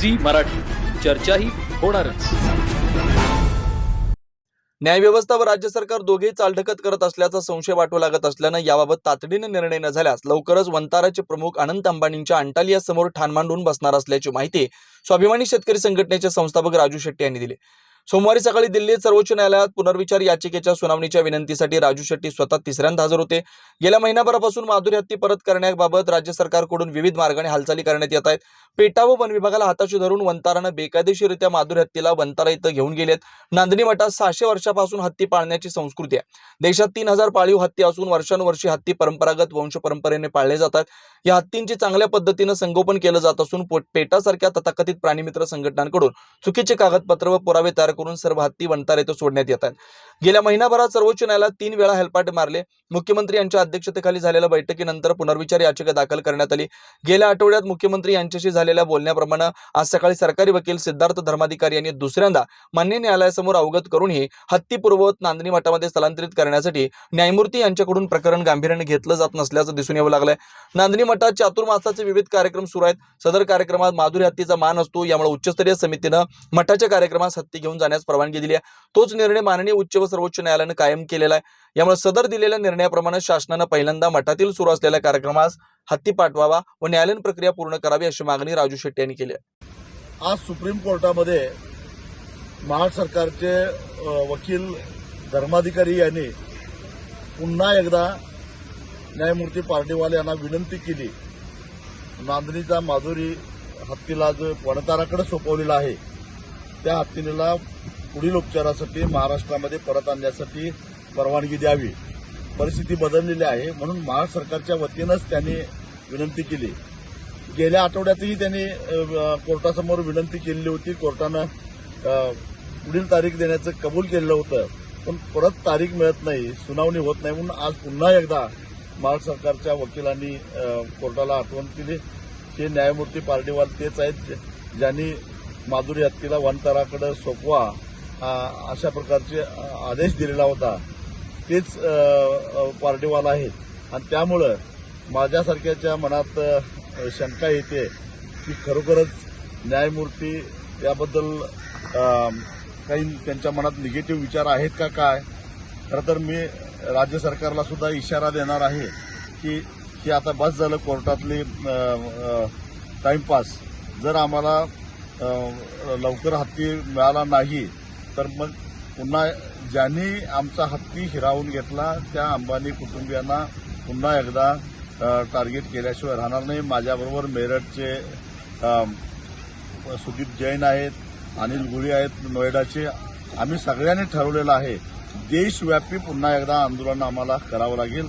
Zee Marathi. चर्चाही होणारच. न्यायव्यवस्था व राज्य सरकार दोघेही चालढकत करत असल्याचा संशय वाटू लागत असल्यानं याबाबत तातडीने निर्णय न झाल्यास लवकरच वंताराचे प्रमुख अनंत अंबानींच्या अंटालिया समोर ठाण मांडून बसणार असल्याची माहिती स्वाभिमानी शेतकरी संघटनेचे संस्थापक राजू शेट्टी यांनी दिली. सोमवारी सकाळी दिल्लीत सर्वोच्च न्यायालयात पुनर्विचार याचिकेच्या सुनावणीच्या विनंतीसाठी राजू शेट्टी स्वतः तिसऱ्यांदा हजर होते. गेल्या महिनाभरापासून माधुरी हत्ती परत करण्याबाबत राज्य सरकारकडून विविध मार्गाने हालचाली करण्यात येत आहेत. पेटा व वन विभागाला हाताशी धरून वंतारानं बेकायदेशीररित्या माधुरी हत्तीला वंतारा इथं घेऊन गेलेत. नांदणी मठात सहाशे वर्षापासून हत्ती पाळण्याची संस्कृती आहे. देशात तीन हजार पाळीव हत्ती असून वर्षानुवर्षी हत्ती परंपरागत वंश परंपरेने पाळले जातात. या हत्तींची चांगल्या पद्धतीनं संगोपन केलं जात असून पेटासारख्या तथाकथित प्राणीमित्र संघटनांकडून चुकीचे कागदपत्र व पुरावे तयार करून सर्व हत्ती वंतार येथे सोडण्यात येत आहेत गेल्या महिनाभरात सर्वोच्च न्यायालयात तीन वेळा हेलपाटे मारले. मुख्यमंत्री यांच्या अध्यक्षतेखाली झालेल्या बैठकीनंतर पुनर्विचार याचिका दाखल करण्यात आली. गेल्या आठवड्यात मुख्यमंत्री यांच्याशी झालेल्या बोलण्याप्रमाणे आज सकाळी सरकारी वकील सिद्धार्थ धर्माधिकारी यांनी दुसऱ्यांदा मान्य न्यायालयासमोर अवगत करूनही हत्ती पूर्ववत नांदणी मठामध्ये स्थलांतरित करण्यासाठी न्यायमूर्ती यांच्याकडून प्रकरण गांभीर्याने घेतलं जात नसल्याचं दिसून येऊ लागलंय. नांदणी मठात चातुर्मासाचे विविध कार्यक्रम सुरू आहेत. सदर कार्यक्रमात माधुरी हत्तीचा मान असतो. यामुळे उच्चस्तरीय समितीनं मठाच्या कार्यक्रमात हत्ती घेऊन जाण्यास परवानगी दिली आहे. तोच निर्णय माननीय उच्च व सर्वोच्च न्यायालयानं कायम केलेला आहे. यामुळे सदर दिलेल्या निर्णयाप्रमाणे शासनानं पहिल्यांदा मठातील सुरू असलेल्या कार्यक्रमास हत्ती पाठवावा व न्यायालयीन प्रक्रिया पूर्ण करावी अशी मागणी राजू शेट्टी यांनी केली आहे. आज सुप्रीम कोर्टामध्ये महाड सरकारचे वकील धर्माधिकारी यांनी पुन्हा एकदा न्यायमूर्ती पार्डीवाल यांना विनंती केली. नांदणीचा माधुरी हत्तीला जो वणताराकडे सोपवलेला आहे त्या हत्तीला पुढील उपचारासाठी महाराष्ट्रामध्ये परत आणण्यासाठी परवानगी द्यावी. परिस्थिती बदललेली आहे म्हणून महाराष्ट्र सरकारच्या वतीनंच त्यांनी विनंती केली. गेल्या आठवड्यातही त्यांनी कोर्टासमोर विनंती केलेली होती. कोर्टानं पुढील तारीख देण्याचं कबूल केलेलं होतं. पण परत तारीख मिळत नाही सुनावणी होत नाही म्हणून आज पुन्हा एकदा महाराष्ट्र सरकारच्या वकिलांनी कोर्टाला आठवण केली. हे न्यायमूर्ती पार्टीवाल तेच आहेत ज्यांनी माधुरी हत्तीला वनतराकडे सोपवा अशा प्रकारचे आदेश दिलेला होता. तेच पार्टीवाला पार्टीवाल आहेत. आणि त्यामुळं माझ्यासारख्याच्या मनात शंका येते की खरोखरच न्यायमूर्ती याबद्दल काही त्यांच्या मनात निगेटिव्ह विचार आहेत का काय? खरं तर मी राज्य सरकारला सुद्धा इशारा देणार आहे की की आता बस झालं कोर्टातली टाइमपास. जर आम्हाला लवकर हत्ती मिळाला नाही तर मग पुन्हा ज्यांनी आमचा हत्ती हिरावून घेतला त्या अंबानी कुटुंबियांना पुन्हा एकदा टार्गेट केल्याशिवाय राहणार नाही. माझ्याबरोबर मेरठचे सुदीप जैन आहेत अनिल गुळी आहेत नोएडाचे. आम्ही सगळ्यांनी ठरवलेलं आहे देशव्यापी पुन्हा एकदा आंदोलन आम्हाला करावं लागेल.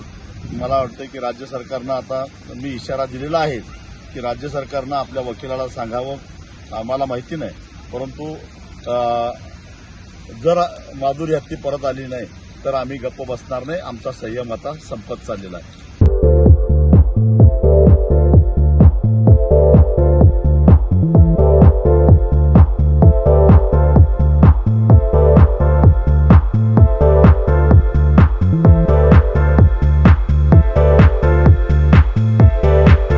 मला वाटतं की राज्य सरकारनं आता मी इशारा दिलेला आहे की राज्य सरकारनं आपल्या वकिलाला सांगावं. आम्हाला माहिती नाही. परंतु जर माधुरी हत्ती परत आली नाही तर आम्ही गप्प बसणार नाही. आमचा संयम आता संपत चाललेला आहे.